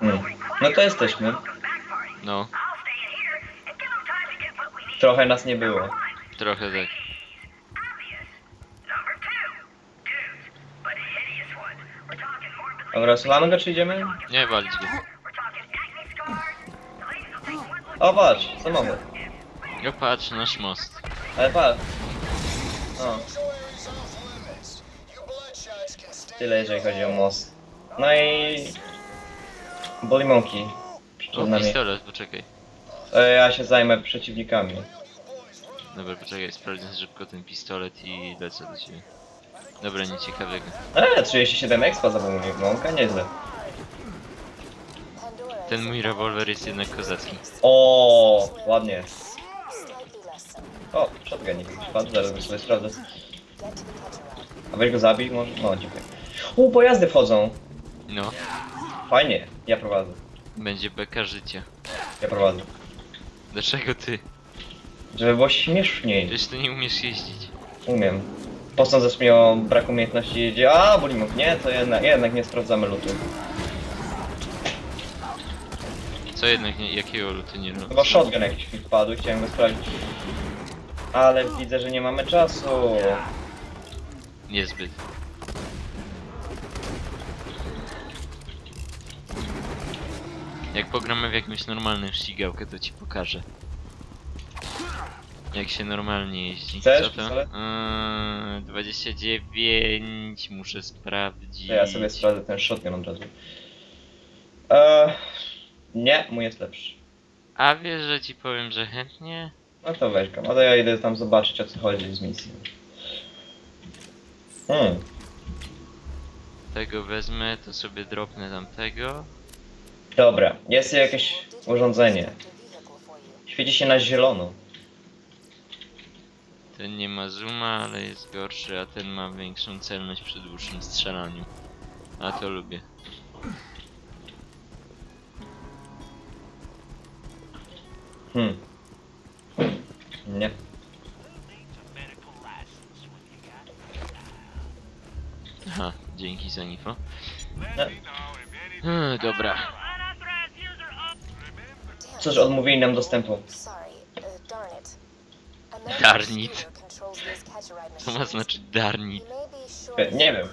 Hmm. No to jesteśmy. No, Trochę nas nie było. trochę tak. Dobra, słuchamy go czy idziemy? Nie walić go. O patrz, samochód. No patrz, nasz most. Ale patrz. O, tyle jeżeli chodzi o most. No i... Przed O, nami. pistolet, poczekaj. E, Ja się zajmę przeciwnikami. Dobra, poczekaj, sprawdzę szybko ten pistolet i lecę do ciebie. Dobra, nic ciekawego. Eee, 37 expa za Bully Monka, nieźle. Ten mój rewolwer jest jednak kozacki. O, ładnie. O, shotgun jakiś padł, zaraz go sobie sprawdzę. A weź go zabij może? No, dziękuję. U, pojazdy wchodzą. No, Fajnie, ja prowadzę. będzie beka życia. Ja prowadzę. Dlaczego ty? Żeby było śmieszniej. Przecież ty nie umiesz jeździć. Umiem. Posądzasz mnie o brak umiejętności jeździe. A, Bulimok, nie, to jednak, jednak nie sprawdzamy lutu. Co jednak, nie, jakiego lutu nie robisz? Chyba shotgun jakiś mi wpadł chciałem go sprawdzić. Ale widzę, że nie mamy czasu. Niezbyt. Jak pogramy w jakąś normalną ścigałkę, to ci pokażę. Jak się normalnie jeździ. Chcesz Co to? pistolet? Yy, 29 muszę sprawdzić. To ja sobie sprawdzę ten shotgun od razu. Eee, nie, mój jest lepszy. A wiesz, że ci powiem, że chętnie? No to weź go. No to ja idę tam zobaczyć o co chodzi z misją. Hmm. Tego wezmę, to sobie dropnę tamtego. Dobra, jest jakieś urządzenie. Świeci się na zielono. Ten nie ma zooma, ale jest gorszy, a ten ma większą celność przy dłuższym strzelaniu. A to lubię. Hmm. Nie. Aha, dzięki za info. Nie. Hmm, dobra. Cóż, odmówili nam dostępu. Darn it. Co ma znaczyć darnit? Nie wiem.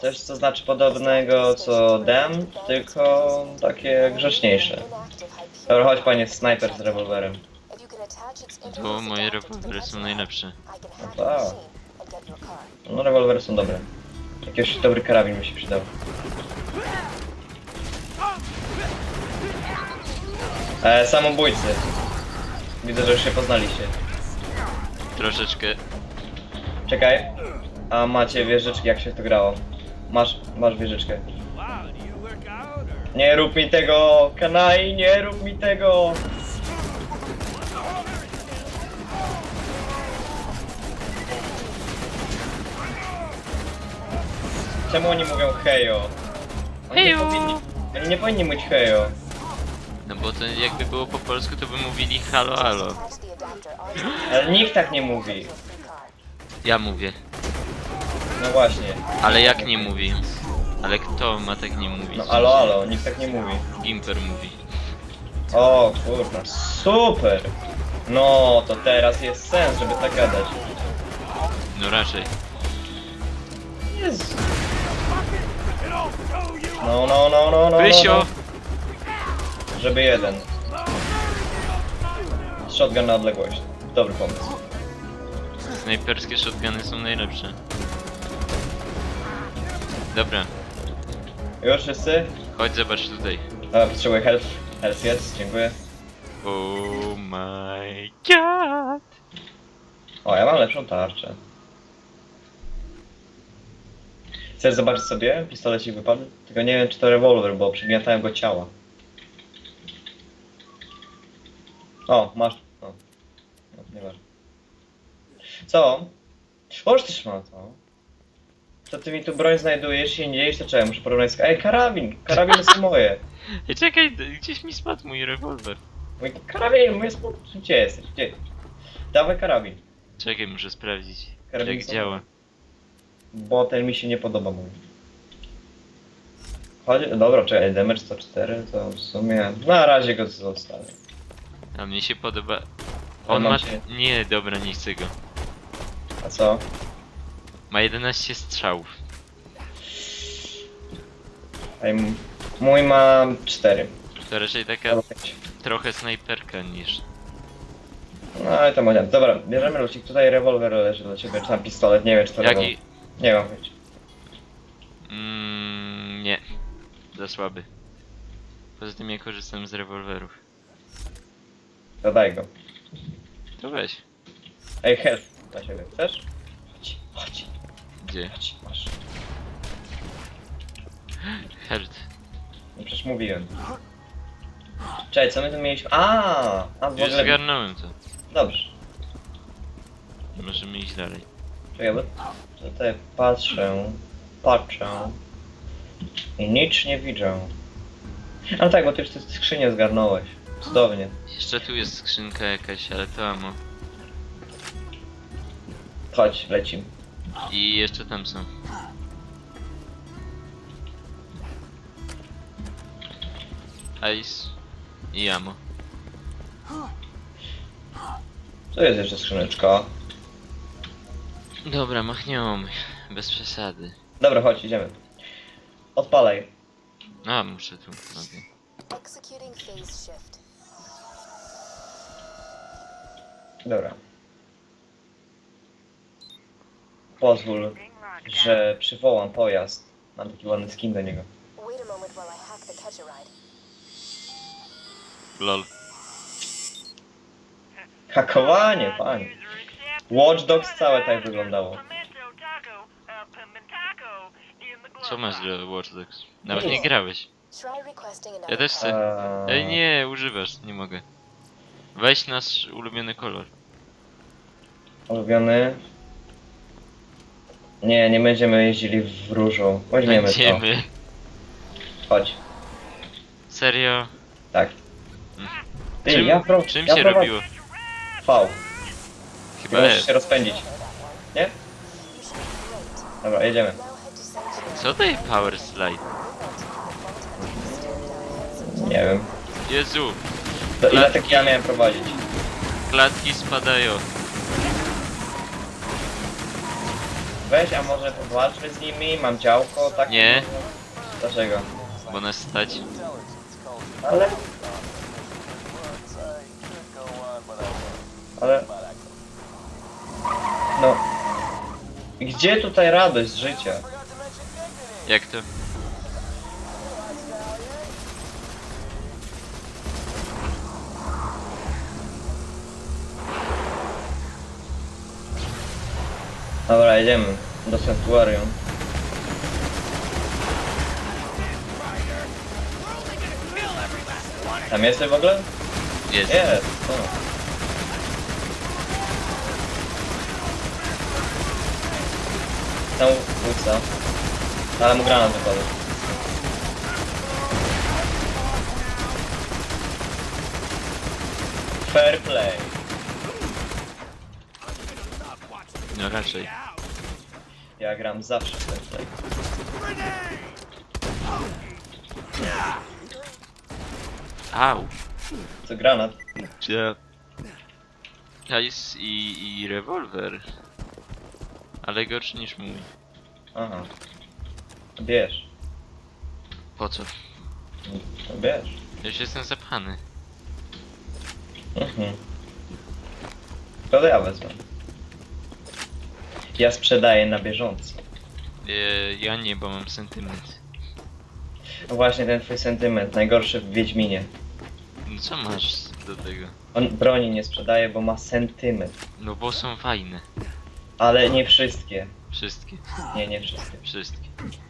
Coś co znaczy podobnego co dem, tylko takie grzeczniejsze. Dobra, chodź panie snajper z rewolwerem. Bo moje rewolwery są najlepsze. No tak. No rewolwery są dobre. Jakiś dobry karabin mi się przydał. E, samobójcy. Widzę, że już się poznaliście. Troszeczkę. Czekaj. A macie wieżyczki, jak się to grało? Masz, masz wieżyczkę. Nie rób mi tego, kanai, nie rób mi tego! Czemu oni mówią hejo? Oni nie Hejo. powinni, oni nie powinni mówić hejo. No bo to jakby było po polsku, to by mówili halo halo. Ale nikt tak nie mówi. Ja mówię. No właśnie. Ale jak nie mówi? Ale kto ma tak nie mówić? No alo, alo, nikt tak nie mówi. Gimper mówi. O kurwa, super! No, to teraz jest sens, żeby tak gadać. No raczej. Jezu. No, no, no, no, no. No, no. Żeby jeden. Shotgun na odległość. Dobry pomysł. Snajperskie shotguny są najlepsze. Dobra, Już wszyscy? chodź zobacz tutaj. A, potrzebuję health. Health jest, dziękuję. Oh my god! O, ja mam lepszą tarczę. Chcesz zobaczyć sobie? Pistolecik wypadł? Tylko nie wiem, czy to rewolwer, bo przygniatają go ciała. O, masz. O. No, nieważne. Co? Możesz też ma to. To ty mi tu broń znajdujesz i nie dzielisz, to czemu? Muszę porównać z... Ej, karabin! Karabiny są moje! Ej, czekaj, gdzieś mi spadł mój rewolwer. Mój karabin, mój jest... Gdzie jesteś? Gdzie? Dawaj karabin. Czekaj, muszę sprawdzić, Karabin jak są- działa. Bo ten mi się nie podoba mój. Chodzi... Dobra, czekaj, damage 104 to w sumie... Na razie go zostawię. A mnie się podoba. On ma. cię- Nie, dobra, nie chcę go. A co? Ma 11 strzałów. Ej, m- mój ma 4. To raczej taka Albo 5. trochę snajperka niż. No ale to może. Dobra, bierzemy lucik. Tutaj rewolwer leży dla ciebie, czy tam pistolet, nie wiem czy to rewolwer. Jaki. Nie mam być. Mm, nie. Za słaby. Poza tym ja korzystam z rewolwerów. To daj go. To weź. Ej, health dla ciebie. Chcesz? Chodź, chodź, Gdzie? chodź, masz. Herd. No przecież mówiłem. Czekaj, co my tu mieliśmy? A, a w Już ogóle... zgarnąłem to. Dobrze. Możemy iść dalej. Czekaj, bo tutaj patrzę, patrzę i nic nie widzę. Ale tak, bo ty już te skrzynię zgarnąłeś. Cudownie. Jeszcze tu jest skrzynka jakaś, ale to amo. Chodź, lecimy. I jeszcze tam są. Ice i amo. Tu jest jeszcze skrzyneczka. Dobra, machniemy. Bez przesady. Dobra, chodź, idziemy. Odpalaj. A, muszę tu. Okay. Executing phase shift. Dobra. Pozwól, że przywołam pojazd. Mam taki ładny skin do niego. Lol. Hakowanie, panie. Watch Dogs całe tak wyglądało. Co masz do Watch Dogs? Nawet nie grałeś. Ja też chcę. Eee, Ej, nie, używasz, nie mogę. Weź nasz ulubiony kolor. Ulubiony. Nie, nie będziemy jeździli w różu. Weźmiemy to. Będziemy. Chodź. Serio? Tak. Ty, Czym, ja pro... czym ja się prowadzę- robiło? V. Chyba Możesz F. się rozpędzić. Nie? Dobra, jedziemy. Head to. Co daje Power Slide? Nie wiem. Jezu, Do, ile tak ja miałem prowadzić? klatki spadają. Weź, a może powalczmy z nimi? Mam działko, tak? Nie. Dlaczego? Bo nas stać. Ale... Ale... No... Gdzie tutaj radość z życia? Jak to? Dobra, jedziemy do sanktuarium. Tam jesteś w ogóle? Jest. Jest. O. Tam łódca. Ale mu granat wypadł. Fair play. No raczej. Ja gram zawsze fair play. Au. Co granat? Gdzie? Ice i, i rewolwer. Ale gorszy niż mój. Aha. Bierz. Po co? No Bierz. Już jestem zapchany. Mhm. To ja wezmę. Ja sprzedaję na bieżąco. E, ja nie, bo mam sentyment. No właśnie ten twój sentyment, najgorszy w Wiedźminie. No co masz do tego? On broni nie sprzedaje, bo ma sentyment. No bo są fajne. Ale nie wszystkie. Wszystkie. Nie, nie wszystkie. Wszystkie.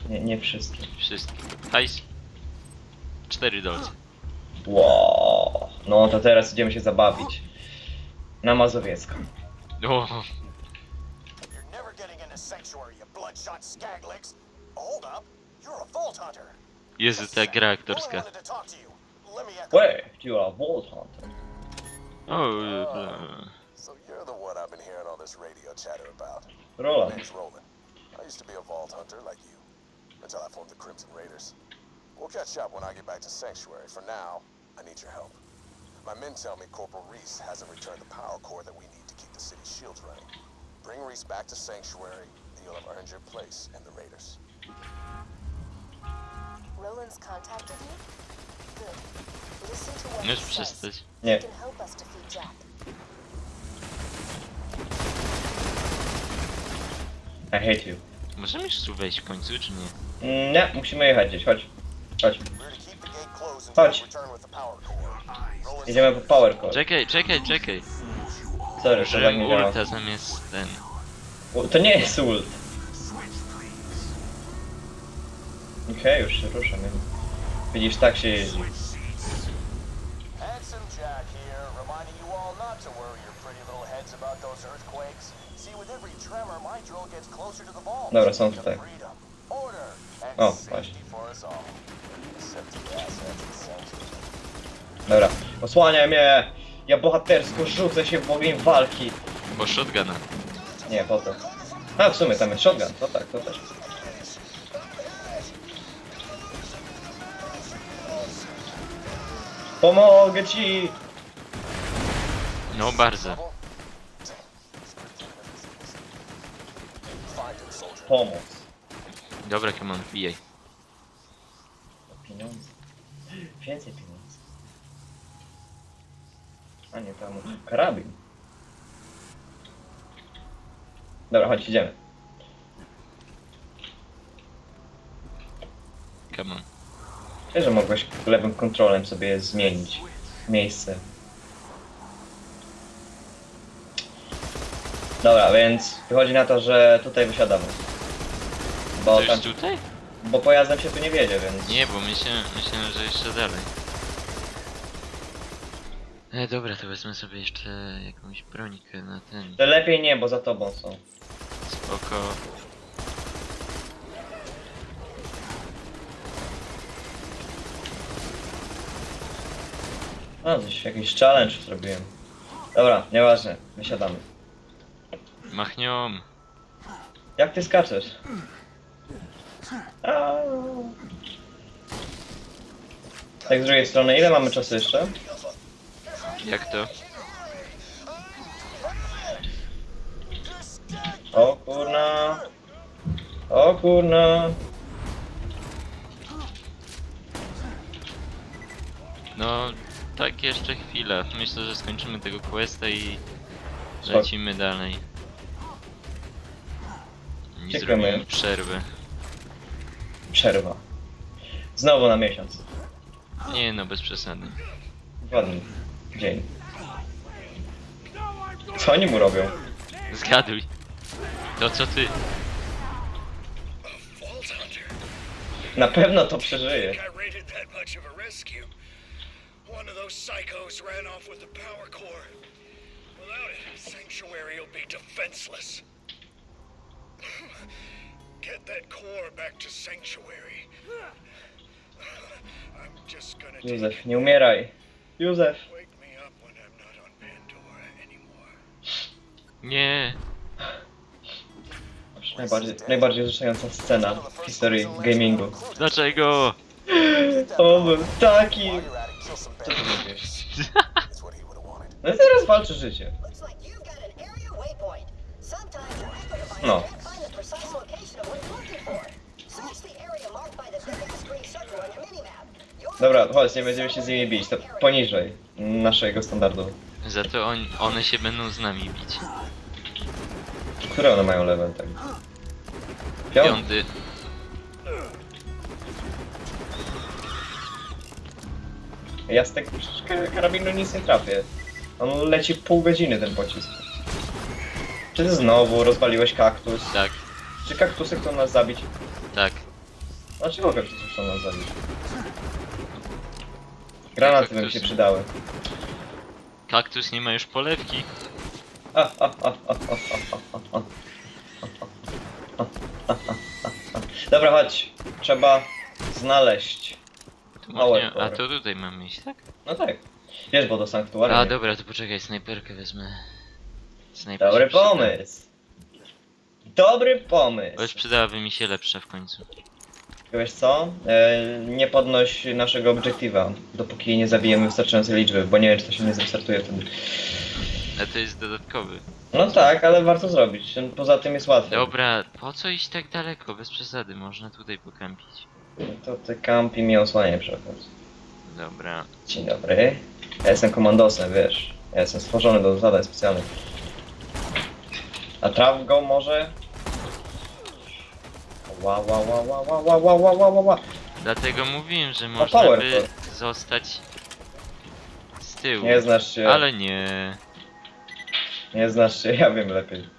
Nie, nie wszystkie. Wszystkie. Ice. Cztery dolce. Wow. No to teraz idziemy się zabawić. Na Mazowiecką. O, bloodshot skaglicks. Hold up, you're a Vault Hunter. Jezu, ta gra Roland aktorska. wanted to talk to you. Let me. Wait, you are Vault Hunter. O, uh, e, So you're the one I've been hearing all this radio chatter about. Roland. Name's Roland. I used to be a Vault Hunter like you. Until I formed the Crimson Raiders. We'll catch up when I get back to Sanctuary. For now, I need your help. My men tell me Corporal Reese hasn't returned the power core that we need to keep the city's shields running. Bring Reese back to Sanctuary, and you'll have earned your place in the Raiders. Roland's contacted you? Good. Listen to what he says. przestać. He Nie. can help us defeat Jack. I hate you. Możemy już tu wejść w końcu, czy nie? Mm, Nie, musimy jechać gdzieś, chodź. Chodź. We're to keep the gate closed until Chodź. you return with the power core. Roland's Jedziemy po power core. Czekaj, czekaj, czekaj. Sorry, to tak Użyłem nie działa. ulta zamiast ten. U- To nie jest ult. Okej, już się ruszam. nie? Widzisz, tak się jeździ. Handsome Jack here, reminding you all not to worry your pretty little heads about those earthquakes. See, with every tremor, my drill gets closer to the vault. Dobra, są To tutaj. freedom, order, and O, safety właśnie. for us all. Except the assets and Sanctuary. Dobra, osłaniaj mnie! Ja bohatersko rzucę się w ogień walki. Bo shotguna. Nie, potem. A, w sumie tam jest shotgun, to tak, to też. Pomogę ci! No bardzo. Pomoc. Dobra, Kemon, wbijaj. Pieniądze. Więcej pieniędzy. A nie, tam karabin. Dobra, chodź, idziemy. Kemon. Wiesz, że mogłeś lewym kontrolem sobie zmienić miejsce. Dobra, więc wychodzi na to, że tutaj wysiadamy. Bo, To już tam, tutaj? bo pojazdem się tu nie wiedzie, więc... Nie, bo myślałem, myślałem, że jeszcze dalej. E, dobra, to wezmę sobie jeszcze jakąś bronikę na ten. To lepiej nie, bo za tobą są. Spoko. A, coś, jakiś challenge zrobiłem. Dobra, nieważne, wysiadamy. Machnią. Jak ty skaczesz? Au. Tak z drugiej strony, ile mamy czasu jeszcze? Jak to? O kurna. O kurna. No, tak jeszcze chwilę. Myślę, że skończymy tego questa i lecimy dalej. I Dziękujemy. zrobimy przerwę. Przerwa. Znowu na miesiąc. Nie no, bez przesady. Dwa dni. Dzień. Co oni mu robią? Zgaduj. To co ty? Na pewno to przeżyje. I rated that much of a rescue. One those psychos ran off with the power core. Without it, Sanctuary will be defenseless. Get that core back to Sanctuary. I'm just gonna take Józef, nie umieraj. Józef. Wake me up when I'm not on Pandora anymore. Nie. Najbardziej, najbardziej wzruszająca scena w historii gamingu. Dlaczego? O, był taki... Co ty wanted. No i teraz walczy życie. No. Dobra, chodź, nie będziemy się z nimi bić, to poniżej naszego standardu. Za to on, one się będą z nami bić. Które one mają level tak? Piąty. Piąty. Ja z tego ka- karabinu nic nie trafię. On leci pół godziny ten pocisk. Czy ty znowu rozwaliłeś kaktus? Tak, Czy kaktusy chcą nas zabić? tak. Dlaczego kaktusy chcą nas zabić? Granaty by mi się kaktusy? przydały. Kaktus nie ma już polewki. A, a, a, a, a, a, a, a. Dobra, chodź. Trzeba znaleźć. Małe może, a to tutaj mamy iść, tak? No tak. Wiesz, bo do sanktuarium. A dobra, to poczekaj, snajperkę wezmę. Snajper Dobry się przyda. pomysł. Dobry Bo już pomysł. przydałaby mi się lepsza w końcu. Wiesz co? E, nie podnoś naszego obiektywa, dopóki nie zabijemy wystarczającej liczby, bo nie wiem, czy to się nie zrestartuje wtedy. A to jest dodatkowy. No tak, ale warto zrobić. Poza tym jest łatwo. Dobra, po co iść tak daleko? Bez przesady, można tutaj pokampić. To te kampi mi osłania przy okazji. Dobra. Dzień dobry. Ja jestem komandosem, wiesz. Ja jestem stworzony do zadań specjalnych. A traf go może? Ła, ła, ła, ła, ła, ła, ła, ła, ła, ła, ła. Dlatego mówiłem, że można power by zostać z tyłu. Nie znasz się, Ale nie. nie znasz się, ja wiem lepiej.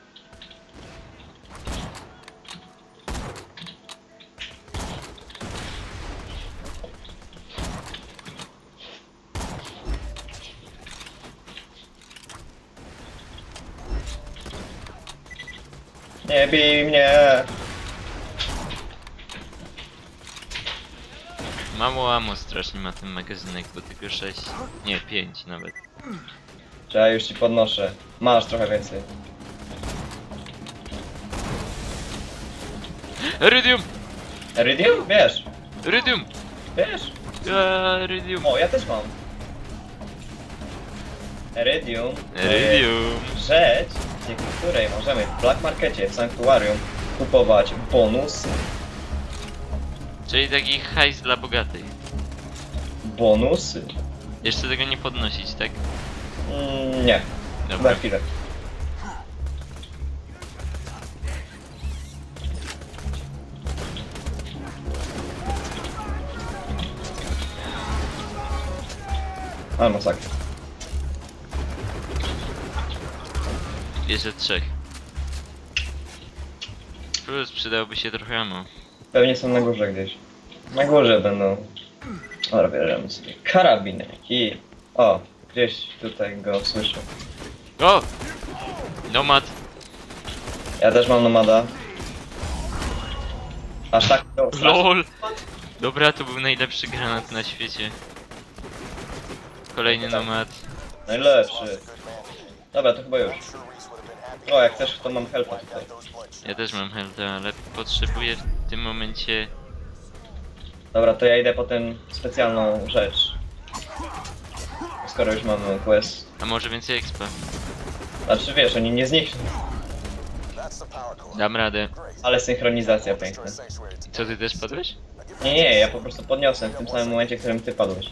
Nie bij mnie! Mało amo strasznie ma ten magazynek, bo tylko 6. Nie, 5 nawet. Ja już ci podnoszę. Masz trochę więcej. Iridium! Iridium? Wiesz, Iridium! wiesz. Ja, Iridium! O, ja też mam. Iridium. to jest Rzecz, dzięki której możemy w Black Markecie, w Sanktuarium kupować bonus, Czyli taki hajs dla bogatych. bonusy. Jeszcze tego nie podnosić, tak? Mm, nie, Dobra. na chwilę. Ale masakra. Jeszcze trzech. Plus przydałoby się trochę amo. Pewnie są na górze gdzieś. Na górze będą. Dobra, bierzemy sobie karabiny i... O, gdzieś tutaj go słyszę. O! Nomad! Ja też mam nomada. Aż tak to LOL! Dobra, to był najlepszy granat na świecie. Kolejny nomad. Najlepszy. Dobra, to chyba już. O, jak też to mam helpa tutaj. Ja też mam health, ale potrzebuję w tym momencie... Dobra, to ja idę po tę specjalną rzecz. Skoro już mamy quest. A może więcej expa? Znaczy wiesz, oni nie znikną. Dam radę. Ale synchronizacja piękna. Co, ty też padłeś? Nie, nie, ja po prostu podniosłem w tym samym momencie, w którym ty padłeś.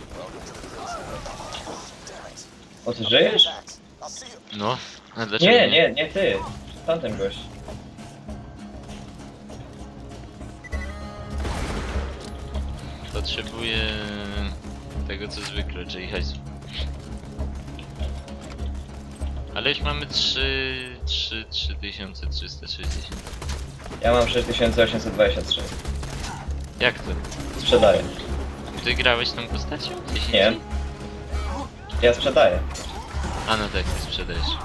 O, ty żyjesz? No. A dlaczego Nie, nie, nie ty. Tamten gość. Potrzebuję tego co zwykle, czyli hajsu. Ale już mamy 3, 3, 3360. Ja mam 6823. Jak to? Sprzedaję. Ty grałeś tą postacią? 10? Nie. Ja sprzedaję. A no tak, ty sprzedajesz.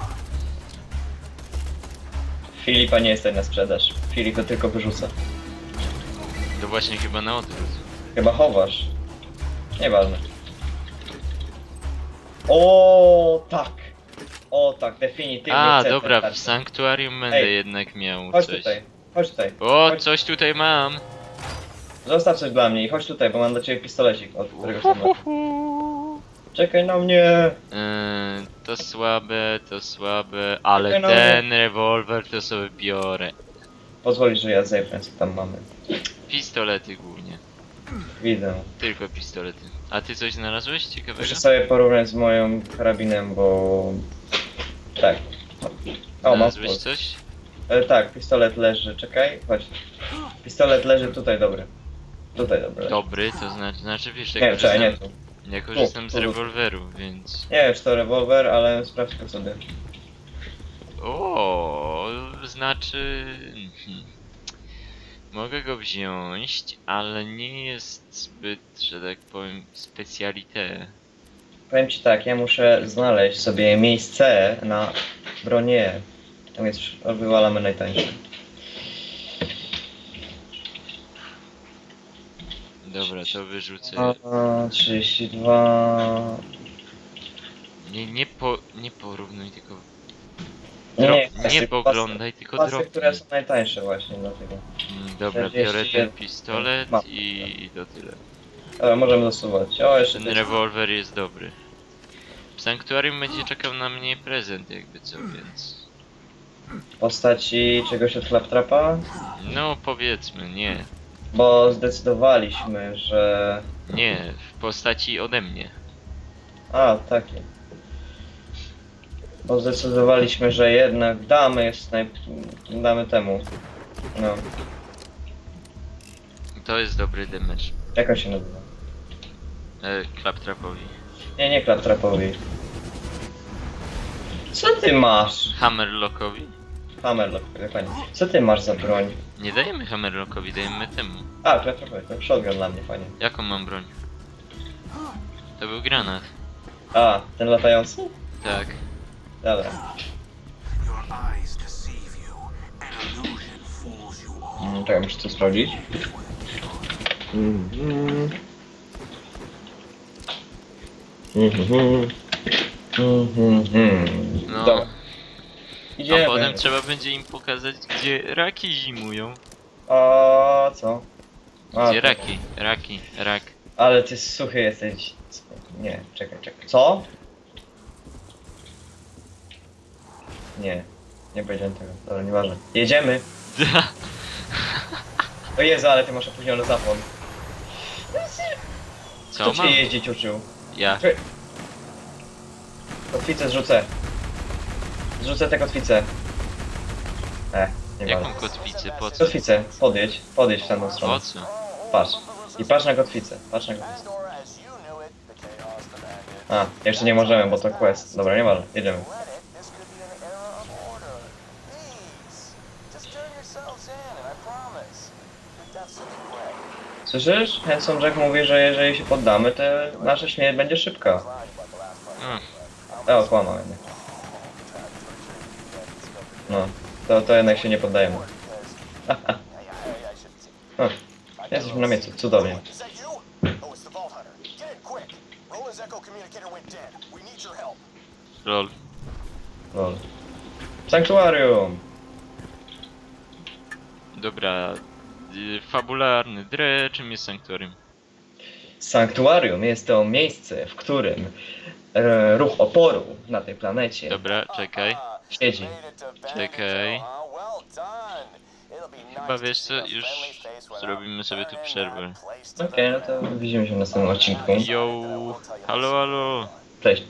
Filipa nie jest na sprzedaż. Filip to tylko wyrzuca. To właśnie chyba na odwrót. Chyba chowasz. Nieważne. O tak. O tak, definitywnie A, chcę dobra, ten w tarczę. sanktuarium będę Ej, jednak miał Chodź coś. tutaj. Chodź tutaj. O, Chodź. coś tutaj mam! Zostaw coś dla mnie i chodź tutaj, bo mam dla ciebie pistolecik, od którego chcę Czekaj na mnie. Yy, to słabe, to słabe, ale Czekaj na ten rewolwer to sobie biorę. Pozwolisz, że ja zejdę, co tam mamy. Pistolety głównie. Widzę. Tylko pistolety. A ty coś znalazłeś ciekawego? Muszę sobie porównać z moim karabinem, bo... Tak. O, mam Znalazłeś coś? e, Tak, pistolet leży, czekaj, chodź. Pistolet leży tutaj, dobry. Tutaj, dobry. Dobry, to znaczy, znaczy wiesz, Nie, jak czekaj, nie tu. Ja korzystam z rewolweru, więc... Nie wiem, czy to rewolwer, ale sprawdź go sobie. O, znaczy... mhm. Mogę go wziąć, ale nie jest zbyt, że tak powiem, specalité. Powiem ci tak, ja muszę znaleźć sobie miejsce na bronię. Tam jest, wywalamy najtańsze. Dobra, to wyrzucę. A, 32... Nie, nie po, nie porównuj, tylko... Nie, Dro- nie, nie pasy, Nie poglądaj, tylko pasy, drobnie. które są najtańsze właśnie, dlatego. Mm, Dobra, biorę 41. ten pistolet Mam. i, i to tyle. Ale możemy dosuwać. O, jeszcze Ten rewolwer jest dobry. W sanktuarium będzie czekał na mnie prezent jakby co, więc... w postaci czegoś od Claptrapa? No powiedzmy, nie. Bo zdecydowaliśmy, że... Nie, w postaci ode mnie. A, takie. Bo zdecydowaliśmy, że jednak damy jest naj... damy temu. No, To jest dobry damage. jak on się nazywa? E, Claptrapowi. Nie, nie Claptrapowi. Co ty masz? Hammerlockowi? Hammerlock, dokładnie. Co ty masz za broń? Nie dajemy Hammerlockowi, dajemy temu. A, Claptrapowi, to shotgun dla mnie, fajnie. Jaką mam broń? To był granat. A, ten latający? Tak. Dobra. Your eyes deceive you. An illusion fools you all. Mm, Czekaj, muszę to sprawdzić. Mhm. Mhm. Mhm. No. Dobra. A Idziemy. potem trzeba będzie im pokazać, gdzie raki zimują. A co? A, Gdzie to- raki? Raki, rak. Ale ty suchy jesteś. Nie, czekaj, czekaj. Co? Nie, nie powiedziałem tego. Dobra, nieważne. Jedziemy. O Jezu, ale ty masz opóźniony zapłon. Co Kto cię mam? jeździć uczył? Ja. Kotwicę zrzucę. Zrzucę tę kotwicę. E, nie Jaką ważne. kotwicę? Po co? Kotwicę, podjedź, podjedź w tamtą stronę. Po co? Patrz. I patrz na kotwicę, patrz na kotwicę. A, jeszcze nie możemy, bo to quest. Dobra, nie ważne, jedziemy. Słyszysz? Handsome Jack mówi, że jeżeli się poddamy, to nasza śmierć będzie szybka. Mm. E, okłamał jednak. No, to, to jednak się nie poddajemy. Hey, I, I shouldn't say. O, jesteśmy na miejscu, cudownie. Lol. Lol. Sanktuarium! Dobra. y, Fabularny dre, czym jest sanktuarium? Sanktuarium jest to miejsce, w którym e, ruch oporu na tej planecie Dobra, czekaj. Siedzi. Czekaj. Chyba wiesz co, już zrobimy sobie tu przerwę. Okej, the no to widzimy się w następnym odcinku. Yo, halo, halo. Cześć.